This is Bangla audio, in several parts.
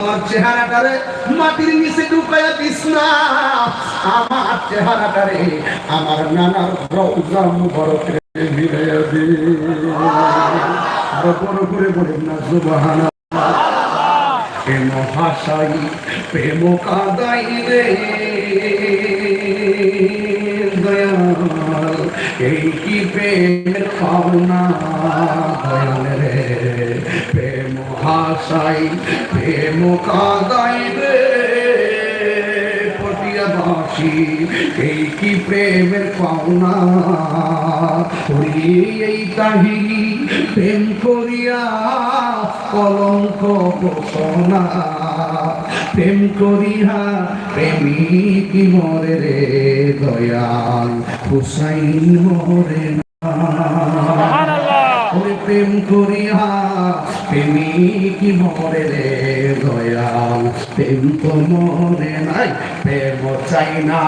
আমার চেহারাটারে মাটির নিচে ঢুকাইয়া দিস না। আমার চেহারাটারে আমার নানার রৌজা মুবারকের মিলাইয়া দে বড় করে বলেন প্রেম কাদাই রে। এই কি প্রেমের পাওনা দয়াল রে। প্রেম হাসাই প্রেম কাদাই রে। পটিয়াবাসী এই কি প্রেমের পাওনা? ওরে এই কাহিনী, প্রেম করিয়া কলঙ্ক ঘোষণা প্রেম করিয়া প্রেমিক মরে রে দয়াল, হুসাইন মরে প্রেম করিয়া, প্রেমিক মরে রে দয়াল। প্রেম তো মনে নাই, প্রেম চাই না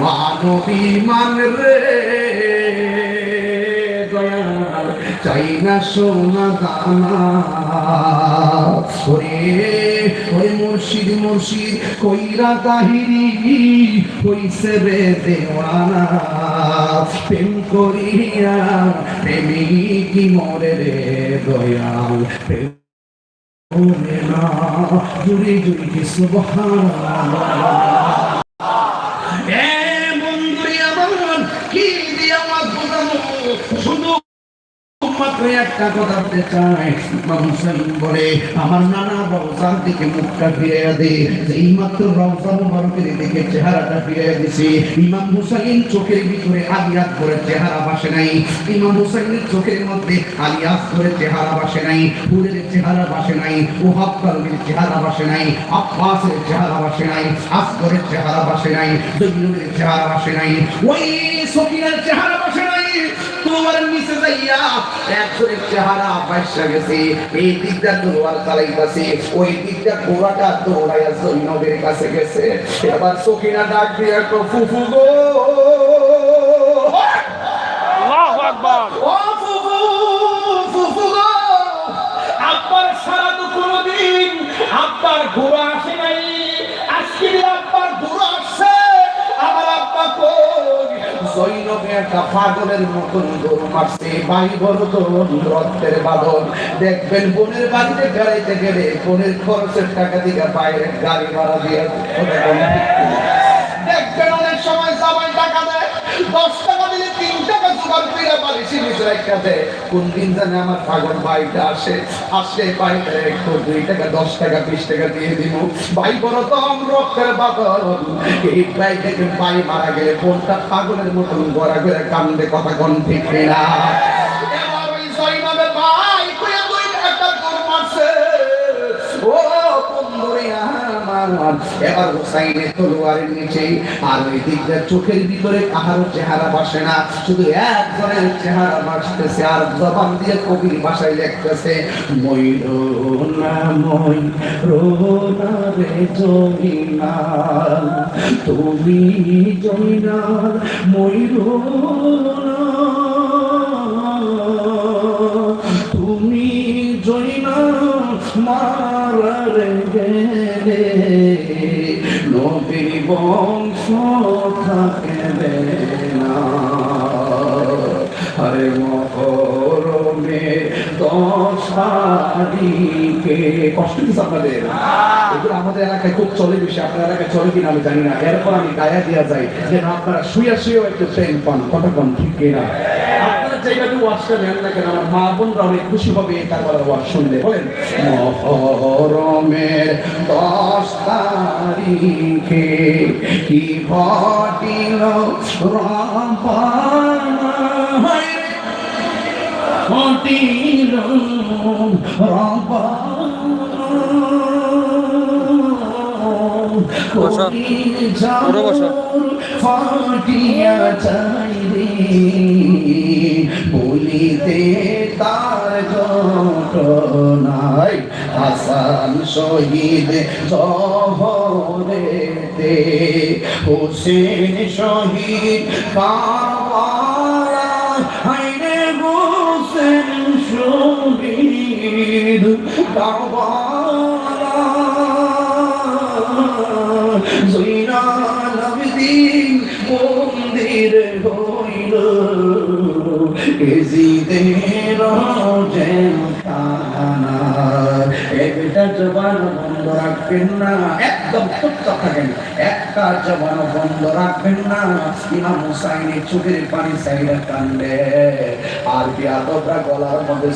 মানবী মান রে চাই না সোনা দানা ওরে মুর্শিদ মুর্শিদ, কইরা তাহিরি কইছে রে দেওয়ানা। প্রেম করিয়া প্রেমিক মরে রে দয়াল। প্রেম জুড়ে জুড়ে কি সুবহানাল্লাহ এ বন্ধুরে আমার কি দিয়ে আমার বোঝানো শুধু মাত্র একটা কথা বলতে ইমাম হুসাইন বলে, আমার নানা রওজার দিকে মুখটা ফিরে দে এই মাত্র রওজা মুবারকের দিকে চেহারাটা ফিরে দিছি। ইমাম হুসাইন চোখের ভিতরে আলিয়াত করে চেহারা বাসে নাই। ইমাম হুসাইনের চোখের মধ্যে আলিয়াত করে চেহারা বাসে নাই। ফুলের চেহারা বাসে নাই। ওহাব কালবির চেহারা বাসে নাই। আব্বাসের চেহারা বাসে নাই। আসগরের চেহারা বাসে নাই। দৈনুরের চেহারা বাসে নাই। ওই সকিনের চেহারা বাসে নাই। তোমার নিচে যাইয়া একজনের চেহারা বাইসা গেছে। এই দিকটা তলোয়ার চালাইতাছে ওই দিকটা ঘোড়াটা দৌড়াইয়া জৈনবের কাছে গেছে। এবার সকিনা ডাক দিয়ে একটা ফুফু গো! আল্লাহু আকবার। ও ফুফু ফুফু গো! আব্বার সারা তো কোনোদিন আব্বার ঘোড়া জৈনবে একটা পাগলের মতন গরু মারছে বাই বড় দেখবেন বোনের বাড়িতে বেড়াইতে গেলে বোনের খরচের টাকা দিকে বাইরে গাড়ি ভাড়া দিয়ে দেখবেন অনেক সময় টাকা দেয়, দশ টাকা দিলে তিন টাকা বালিশি নিচে রেখা দেয় কোন একটু দুই টাকা, দশ টাকা, বিশ টাকা দিয়ে দিব তো এই মারা গেলে কোনটা পাগলের মতন গড়া করে কান্দে, কথা কোন ঠিক না আমার এবার তলোয়ারের নিচে, আর ওই দিকটা চোখের ভিতরে কাহারও চেহারা বাসে না, শুধু একজনের চেহারা বাসতেছে আর জবান দিয়ে কবির ভাষায় লিখতেছে তুমি জমিনাল ময়ূর তুমি গেলে। নবীর বংশ থাকবে না। হরে মহরমে দশ তারিখে কষ্ট দিচ্ছে আপনাদের। এগুলো আমাদের এলাকায় খুব চলে বেশি। আপনার এলাকায় চলে কিনা আমি জানি না। এরপর আমি গায়া দিয়া যাই যেন আপনারা শুয়ে শুয়েও একটু ট্রেন পান। কতক্ষণ ঠিক কিনা? যেভাবে ওয়াশটা নেন না কেন? আমার মা বোনরা অনেক খুশি হবে তার কারবার ওয়াশ শুনলে বলেন। মহরমের দশ তারিখে কি ঘটিল ঘটিল বসো। পুরো বসো। বলিতে তার ঘটনায় হাসান শহীদ জহরেতে হোসেন শহীদ কারবালা হাইরে হোসেন শহীদ কারবালা ইজিদের কানা একটা জবান বন্ধ রাখবেন না। একদম থাকেন একটা জবান বন্ধ রাখবেন না ইমাম চোখের পানি সাইডে কান্দে আর বিয়াদবরা গলার মধ্যে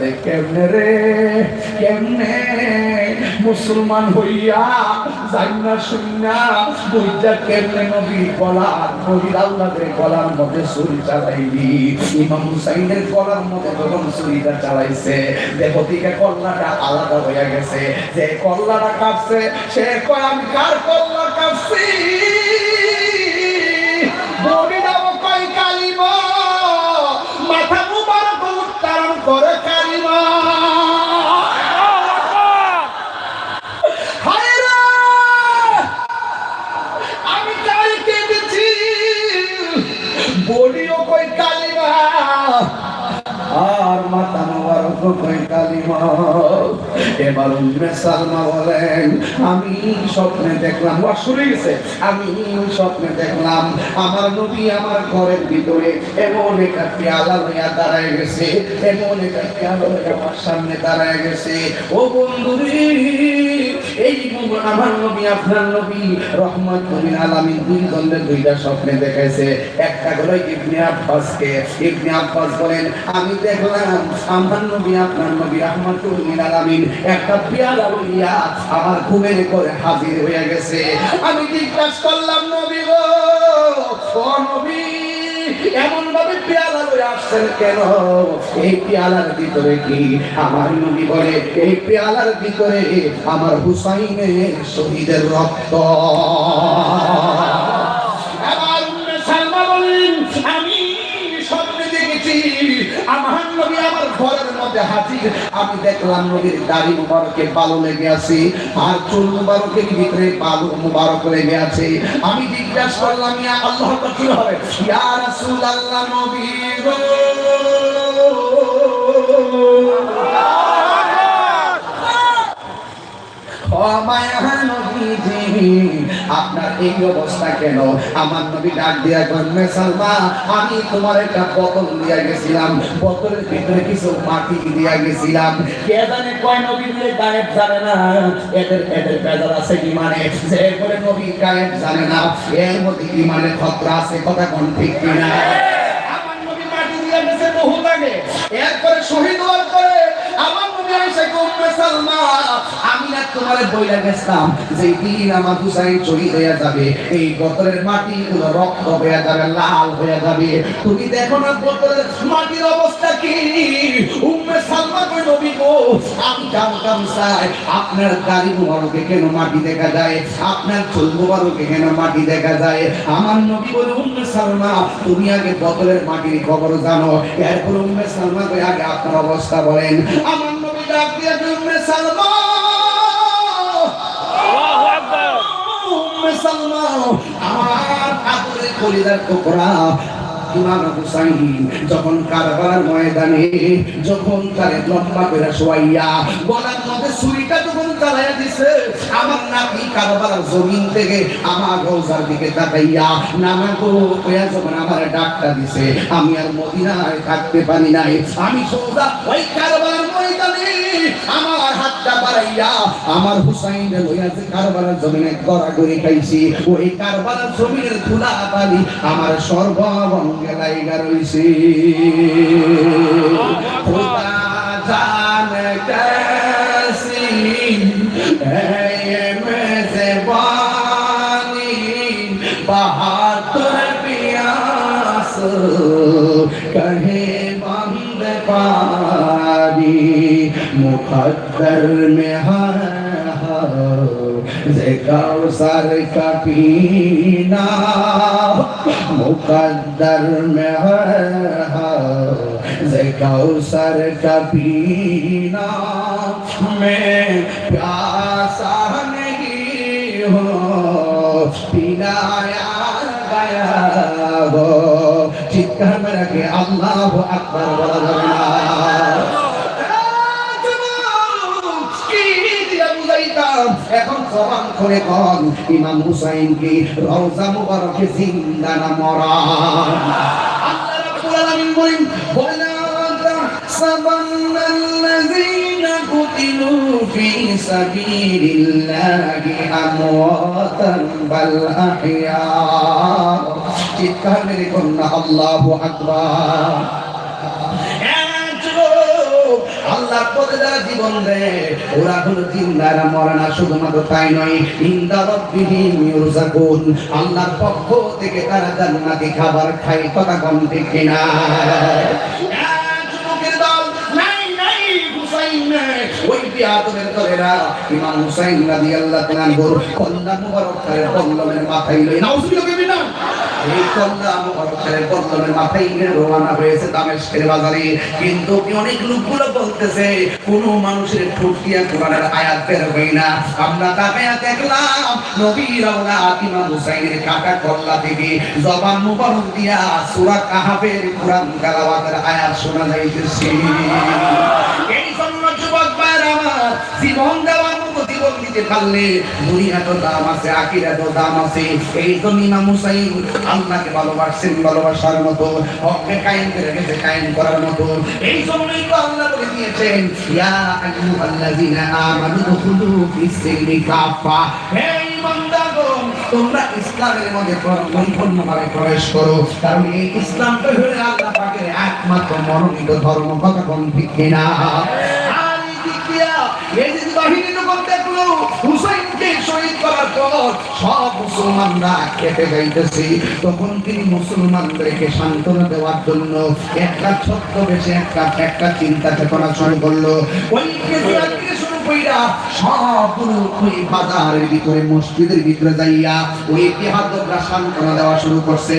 দেখ কেমনে রে কেমনে মুসলমান হইয়া জান্না শুননা কেমনে নবী গলা নবীর গলার মধ্যে ছুরি চালাইলি ইমাম হুসাইনের গলার মধ্যে যখন ছুরিটা চালাইছে দেখো দিকে কল্লাটা আলাদা হয়ে গেছে যে কল্লাটা কাঁপছে সে কয় আমি কার কল্লা কাঁপছি এবার উম্মে আমি স্বপ্নে দেখলাম শুনে গেছে। আমি স্বপ্নে দেখলাম, আমার নবী আমার ঘরের ভিতরে এমন একটা পেয়ালা লইয়া দাঁড়ায় গেছে, এমন একটা পেয়ালা আমার সামনে দাঁড়ায় গেছে। ও বন্ধুরে এই আমার নবী, আপনার নবী রহমত নবীন আলামিন দুই দুইটা স্বপ্নে একটা হলো ইবনে আব্বাসকে। ইবনে আব্বাস বলেন, আমি দেখলাম আমার নবী, আপনার নবী রহমতুল আলামিন একটা পেয়ালা লইয়া আমার ঘুমের করে হাজির হয়ে গেছে। আমি জিজ্ঞাসা করলাম, নবী গো নবী এমন ভাবে পেয়ালা লয়ে আসছেন কেন? এই পেয়ালার ভিতরে কি আমার নবী বলে? এই পেয়ালার ভিতরে আমার হুসাইনের শহীদের রক্ত। আমার নবী আমার ঘরের মধ্যে হাজির আমি দেখলাম নবীর দাড়ি মুবারকে বালু লেগে আছে আর চুল মুবারকের ভিতরে বালু মুবারক লেগে আছে? আমি জিজ্ঞাসা করলাম ইয়া আল্লাহ কি হবে? ইয়া রাসূলুল্লাহ নবী গো। ও মায়া নবীজি, আপনার এই অবস্থা কেন? আমার নবী ডাক দিয়া গন্মে সালমা, আমি তোমার একটা বোতল দিয়া গেছিলাম। বোতলের ভিতরে কিছু মাটি দিয়া গেছিলাম। কে জানে কয় নবী বলে গায়েব জানে না? এদের এদের বেজার আছে ইমানে যে করে নবী গায়েব জানে না, এর মধ্যে ইমানে খতরা আছে, কথা কোন ঠিক কিনা আমার নবী মাটি দিয়ে গেছে বহু আগে এরপরে শহীদ হওয়ার পরে আমার নবী আয়েশা উম্মে আমি না তোমার মাটি রক্ত তুমি দেখো আপনার গাড়ি মুবারকে কেন মাটি দেখা যায়? আপনার চুল মুবারকে কেন মাটি দেখা যায়? আমার নবী বলে, উম্মে সালমা, তুমি আগে বোতলের মাটির খবর জানো। এরপর উম্মে সালমা কই, আগে আপনার অবস্থা বলেন। আমার ডাক দিয়ে উম্মে সালমা। উম্মে সালমা আমার আদরে কলিদার টুকরা যখন কারবালার ময়দানে, যখন তারে লম্বা করে শোয়াইয়া গলার মধ্যে ছুরিটা যখন চালাইয়া দিছে, আমার নাতি কারবালার জমিন থেকে আমার রোজার দিকে তাকাইয়া নানা গো কয়া যখন আমার ডাকটা দিছে, আমি আর মদিনায় থাকতে পারি নাই। আমি সোজা ওই কারবালার ময়দানে আমার হাতটা বাড়াইয়া আমার হুসাইন লইয়াছে কারবালার জমিনে গড়া করে খাইছি, ওই কারবালার জমিনের তুলা বালি আমার সর্বঙ্গে লাইগা রইছে। খোদা জানে मुकद्दर में है। सर का पीना। मुकद्दर में है। सर का पीना। मैं प्यासा नहीं हो। पिलाया गया हो चित्त में रखे। अल्लाह अकबर। এখন জবান করে কন ইমাম হুসাইন কি রওজা মুবারকে জিন্দা না মরা। আল্লাহ রাব্বুল আলামিন বলেন ওয়ালা তাহসাবান্না আল্লাযীনা কুতিলু ফি সাবিলিল্লাহি আমওয়াতান বাল আহইয়া চিৎকার মেরে কন্যা, আল্লাহু আকবার। আল্লাহ পদে যারা জীবন দেয়, ওরা হলো জিন্দারা মরে না শুধুমাত্র তাই নয়, ইন্দা রব্বিহিম ইউরজাকুন আল্লাহর পক্ষ থেকে তারা জান্নাতি খাবার খায়, কথা কম ঠিক কিনা? মাথায় লই এই কন্যা মুবারকের কল্লমের মাথায় নিয়ে রওনা হয়েছে দামেস্কের বাজারে। কিন্তু অনেক লোকগুলো বলতেছে, কোন মানুষের ঠুটিয়া কোরআনের আয়াত বের হয় না। আমরা তাকায়া দেখলাম, নবীর আওলাদ ইমাম হুসাইনের কাটা কল্লা থেকে জবান মুবারক দিয়া সূরা কাহাফের কোরআন তেলাওয়াতের আয়াত শোনা যাইতেছে। এই জন্য যুবক ভাইরা জীবন জীবন দিতে পারলে দুনিয়া তো দাম আছে, আকিরা তো দাম আছে। এই জন্য ইমাম হুসাইন আল্লাহকে ভালোবাসছেন, ভালোবাসার মতো। হককে কায়েম করে গেছে কায়েম করার মতো। এই জন্যই তো আল্লাহ বলে দিয়েছেন, ইয়া আইয়ুহাল্লাযীনা আমানু দুখুলু ফিস-সিলমি কাফা হে ইমানদারগণ তোমরা ইসলামের মধ্যে পরিপূর্ণভাবে প্রবেশ করো। কারণ এই ইসলামটা হলো আল্লাহ পাকের একমাত্র মনোনীত ধর্ম কথা কোন ঠিক কিনা। দেখল হুসাইনকে শহীদ করার পর সব মুসলমানরা কেটে তখন তিনি মুসলমানদেরকে সান্ত্বনা দেওয়ার জন্য একটা ছোট্ট বেশি একটা একটা চিন্তা চেতনা শুরু করল। ওই ভিতরে, মসজিদের ভিতরে যাইয়া ওই ইতিহাদরা সান্ত্বনা দেওয়া শুরু করছে।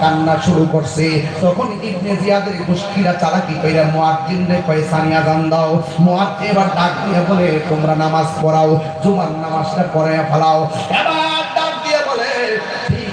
কান্না শুরু করছে। তখন ইবনে জিয়াদের গোষ্ঠীরা চালাকি কইরা, মুয়াজ্জিনরে কয় সানিয়া জান দাও। মুয়াজ্জিন এবার ডাক দিয়ে বলে, তোমরা নামাজ পড়াও, জুমার নামাজটা পড়ায়া ফেলাও। এবার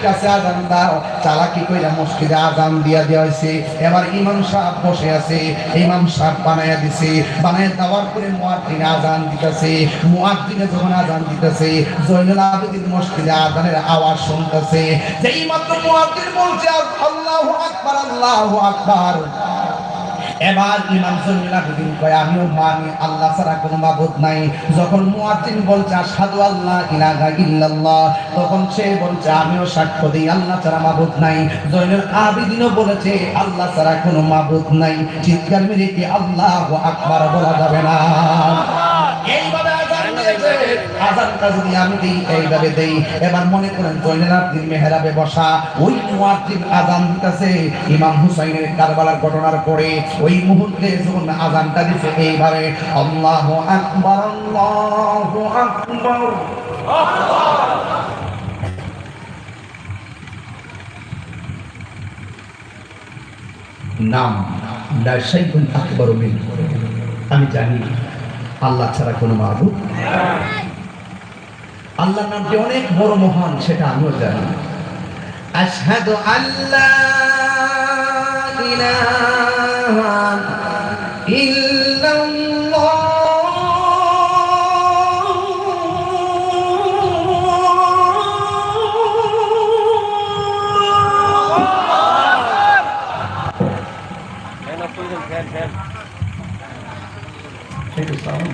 ঠিক আছে আজান দাও। চালাকি কইরা মসজিদে আজান দিয়া দেওয়া হয়েছে এবার ইমাম সাহেব বসে আছে, ইমাম সাহেব বানায়া দিছে। বানায় দেওয়ার পরে মুয়াজ্জিন আজান দিতেছে। মুয়াজ্জিনে যখন আজান দিতেছে জৈনুল আবেদিন মসজিদে আজানের আওয়াজ শুনতেছে। যেই মাত্র মুয়াজ্জিন বলছে, আল্লাহু আকবার আল্লাহু আকবার। এবার ইমাম জমিলা বুদিন কয় আমিও মানি আল্লাহ ছাড়া কোনো মাবুদ নাই। যখন মুয়াজ্জিন বলছে আশহাদু আল্লাহ ইলাহা ইল্লাল্লাহ তখন সে বলছে আমিও সাক্ষ্য দিই আল্লাহ ছাড়া মাবুদ নাই। জয়নুল আবিদিনও বলেছে আল্লাহ ছাড়া কোনো মাবুদ নাই। চিৎকার মেরে কি আল্লাহু আকবার বলা যাবে না। এইভাবে আজান দিয়েছে আমি দিই, এইভাবে দেই। এবার মনে করেন মেহরাবে বসা, ওই মুয়াজ্জিন আজান দিতেছে, ইমাম হুসাইনের কারবালার ঘটনার পরে। ওই মুহূর্তে যখন আজানটা দিছে, এইভাবে, আল্লাহু আকবার আল্লাহু আকবার। নাম আকবার আমি জানি, আল্লাহ ছাড়া কোনো মাবুদ আল্লাহর নামটি অনেক বড় মহান সেটা আমিও জানি আশহাদু আল্লা ইলাহা ইল্লাল্লাহ sound।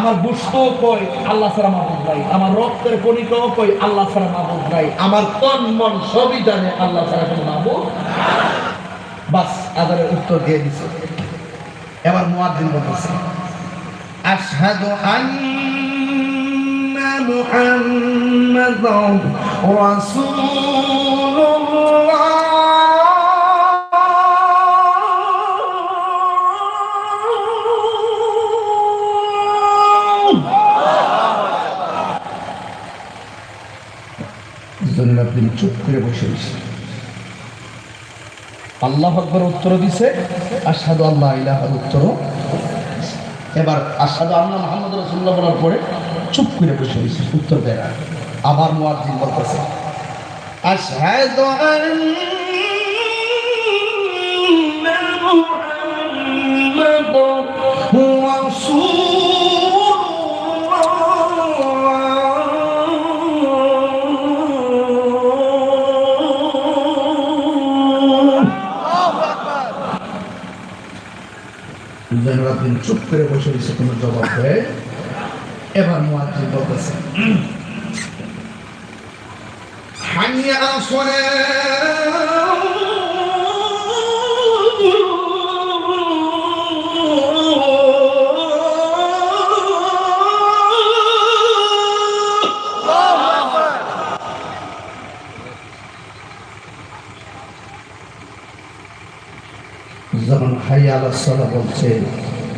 আমার বুস্তও কই আল্লাহ সারা মাহবুদ নাই। আমার রক্তের কণিকাও কই আল্লাহ সারা মাহবুদ নাই। আমার তন মন সবই জানে, আল্লাহ সারা কোনো মাহবুদ বাস, আদারের উত্তর দিয়ে দিছে। এবার মুয়াদ্দিন বলতেছে, আশহাদু আন্না মুহাম্মাদান রাসূলুল্লাহ। দিন চুপ করে বসে রয়েছে আল্লাহ আকবর উত্তর দিছে আসাদু আল্লাহ ইলাহার উত্তর এবার আসাদু আল্লাহ মোহাম্মদ রসুল্লাহ বলার পরে চুপ করে বসে আছে উত্তর দেয় না। আবার মোয়াজ্জিন বলতেছে আসাদু জৈনুল আবদিন চুপ করে বসে রয়েছে কোনো জবাব দেয় এবার মুয়াজ্জিন বলতেছে حي على الصلاة যখন হাই আলা সালা বলছে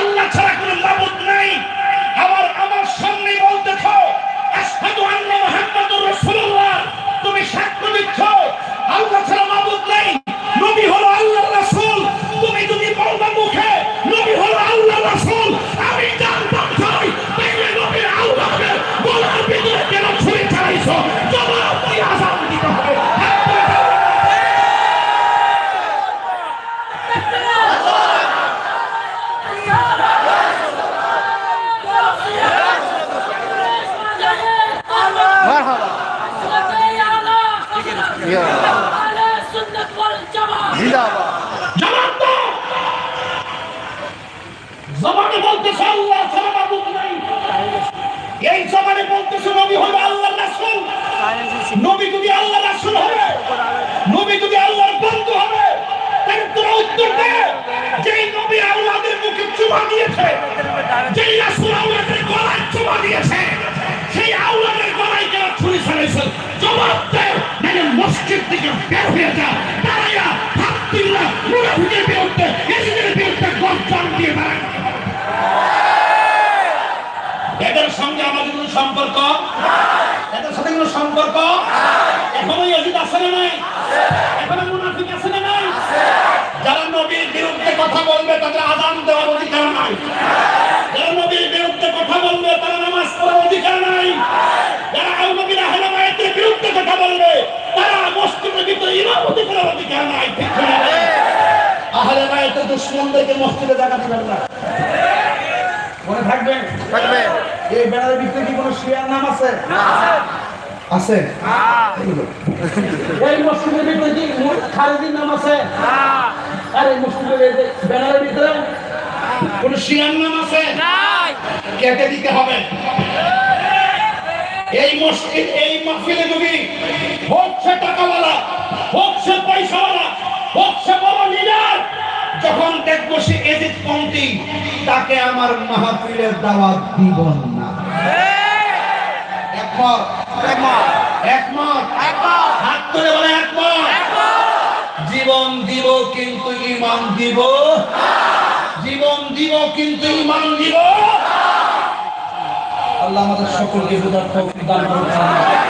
আল্লাহ ছাড়া কোনো মাবুদ নাই। আবার আমার সামনে বলতেছ আশহাদু আন্না মুহাম্মাদুর রাসূলুল্লাহ। তুমি সাক্ষ্য দিচ্ছ, আল্লাহ ছাড়া মাবুদ নাই। নবী হলো আল্লাহর রাসূল। তুমি যদি বলবা মুখে, নবী হলো আল্লাহর রাসূল, আমি জানতাম চাই তাইলে নবীর আল্লাহকে বলার ভিতরে কেন ছুরি চালাইছো জবাব দিয়ে জবানে বলতেছে আল্লাহ ছাড়া মাবুদ নাই এই জবানে বলতেছে নবী হলো আল্লাহর রাসূল নবী যদি আল্লাহর রাসূল হবে নবী যদি আল্লাহর বন্ধু হবে তাহলে তোরা উত্তর দে যেই নবী আল্লাহদের মুখে চুমা দিয়েছে যেই রাসূল আল্লাহদের গলায় চুমা মসজিদ থেকে বের হয়ে যা। দাঁড়াইয়া তুললা মুনাফিকের বিরুদ্ধে এসিদের বিরুদ্ধে গর্জন দিয়ে দাঁড়ায় এদের সঙ্গে আমাদের কোনো সম্পর্ক? এদের সাথে কোনো সম্পর্ক? এখনও ইয়াজিদ আছে না নাই? এখনও মুনাফিক আছে না নাই? যারা নবীর বিরুদ্ধে কথা বলবে, তাদের আজান দেওয়ার অধিকার নাই। যারা নবীর বিরুদ্ধে কথা বলবে, তারা নামাজ পড়ার অধিকার নাই। ইমামতি করার অধিকার নাই ঠিক না আহলে বাইতের দুশ্মনদেরকে মসজিদে জায়গা দিবেন না। মনে থাকবে? থাকবে। এই ব্যানারের ভিতরে কি কোনো শিয়ার নাম আছে? আছে? এই মসজিদের ভিতরে কি খালেদির নাম আছে? আর এই মসজিদের ব্যানারের ভিতরে কোন শিয়ার নাম আছে? কেটে দিতে হবে। এই মসজিদ এই মাহফিলে যদি সে টাকাওয়ালা হোক সে পয়সাওয়ালা হোক সে বড় লিডার যখন দেখব সে এদিক পন্থী তাকে আমার মাহফিলের দাওয়াত দিব না। একমত? একমত? হাত তুলে বলে একমত। জীবন দিব কিন্তু ইমান দিব। জীবন দিব কিন্তু ইমান দিব। আল্লাহ আমাদের সকলকে বোঝার দান করুন।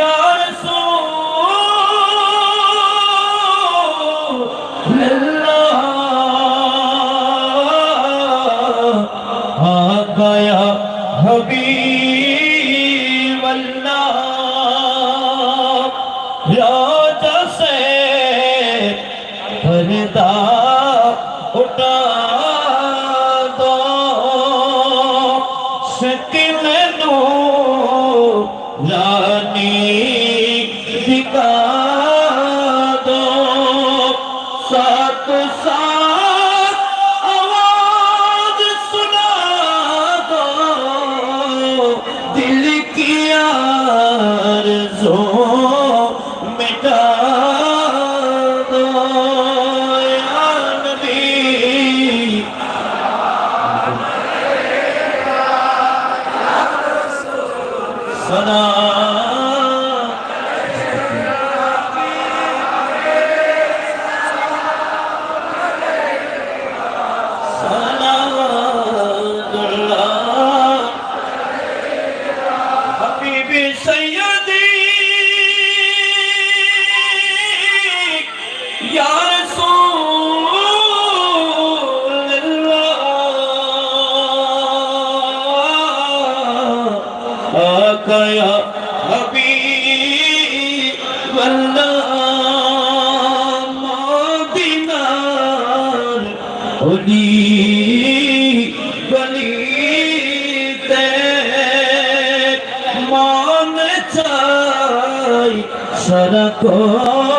Ya Resul गली ते मान चाई सरको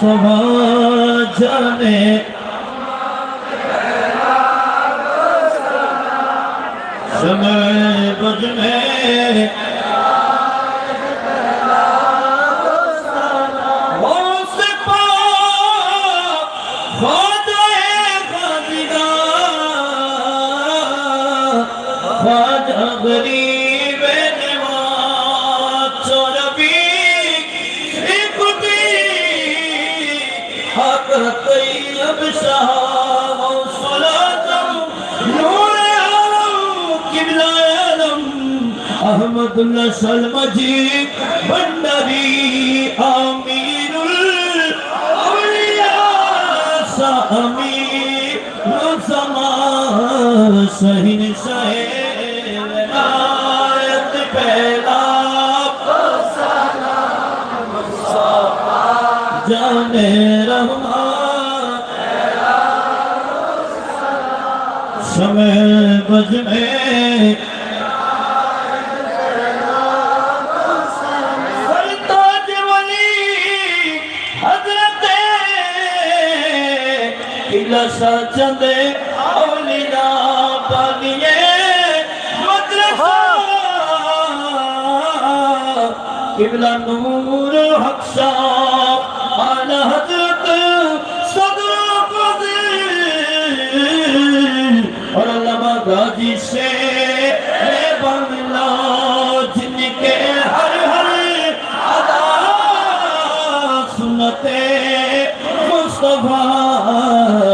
সভা জানে समय बदले রহমতুল্লাহ সালমাজি ভণ্ডারি আমিরুল সহিন সহেত পেলা জানে রহমান। समय बजने چندے اولیاء بنیے مدرسہ قبلہ نور حق شاہ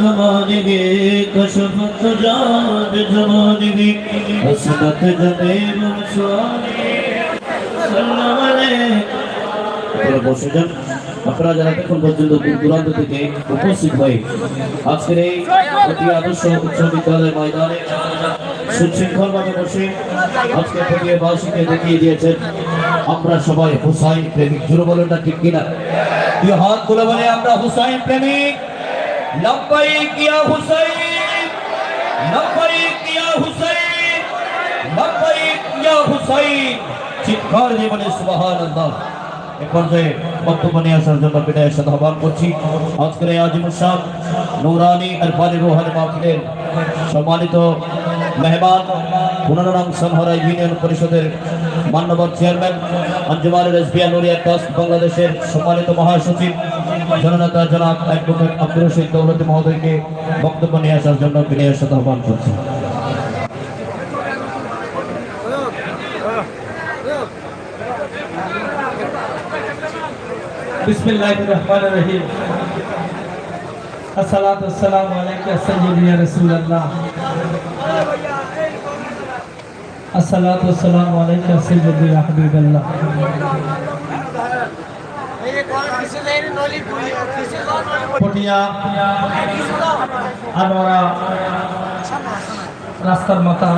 कमानगी कशफत जात जमानगी असमत जमे स्वामी सल्लम अलैहि বসুজন আপনারা যারা এখন পর্যন্ত দূর দূরান্ত থেকে উপস্থিত হয়ে আজকের এই অতি আদর্শ উচ্চ বিদ্যালয়ের ময়দানে সুশৃঙ্খলভাবে বসে আজকে ফুটিয়ে বাসীকে দেখিয়ে দিয়েছেন আমরা সবাই হুসাইন প্রেমিক। জুড়ে বলেন না ঠিক কিনা? হাত তুলে বলে, আমরা হুসাইন প্রেমিক। লব্বাইক ইয়া হুসাইন লব্বাইক ইয়া হুসাইন লব্বাইক ইয়া হুসাইন। চিৎকার দিয়ে বলে সুবহানাল্লাহ বক্তব্য নিয়ে আসার জন্য করছি। আজকের এই আজিমুল শাহ নৌরানি আরফানি রোহানি মাহফিলের সম্মানিত মেহমান পুনরাম সমহরা ইউনিয়ন পরিষদের মান্যবর চেয়ারম্যান আঞ্জুমানুল রেসবিয়া নুরিয়া ট্রাস্ট বাংলাদেশের সম্মানিত মহাসচিব, জননেতা জনাব অ্যাডভোকেট আব্দুর রশিদ দৌলতি মহোদয়কে বক্তব্য নিয়ে আসার জন্য বিনয়ের সাথে আহ্বান করছি। বিসমিল্লাহির রহমানির রহিম। আসসালাতু ওয়াসসালামু আলাইকা রাসূলুল্লাহ। আসসালাতু ওয়াসসালামু আলাইকা সাইয়্যিদুল হাবিবাল্লাহ। রাস্তার মাথা